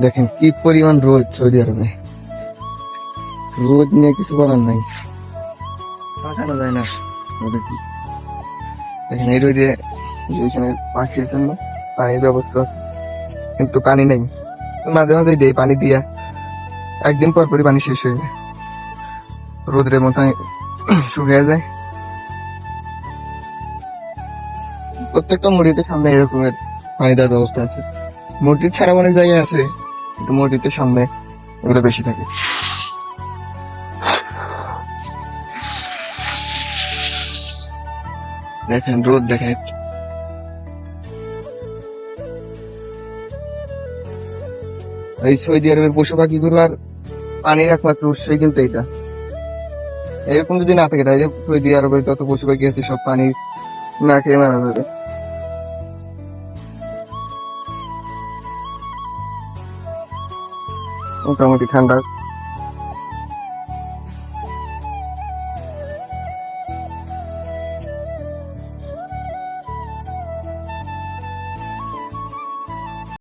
দেখেন কি পরিমাণ রোদ সৌদি আরবে। রোদ নিয়ে কিছু বলার নাই। তাকানো যায় না দেখেন এই রোদে এখানে পাখির জন্য পানির ব্যবস্থা। কিন্তু পানি নেই। মাঝে মাঝে দেই পানি দিয়া। একদিন পর পরই পানি শেষ হয়ে যায়। রোদের মতো শুকিয়ে যায়। প্রত্যেকটা মুড়িতে সামনে এরকমের পানি দেওয়ার ব্যবস্থা আছে। মসজিদ ছাড়া অনেক জায়গায় আছে, কিন্তু মসজিদের সামনে এগুলো বেশি থাকে। দেখেন, রোদ দেখেন। এই সৌদি আরবের পশু পাখিগুলোর পানির একমাত্র উৎসই কিন্তু এটা এরকম যদি না থাকে, তাহলে সৌদি আরবে যত পশু পাখি আছে, সব পানি না খেয়ে মারা যাবে। মোটামুটি ঠান্ডা।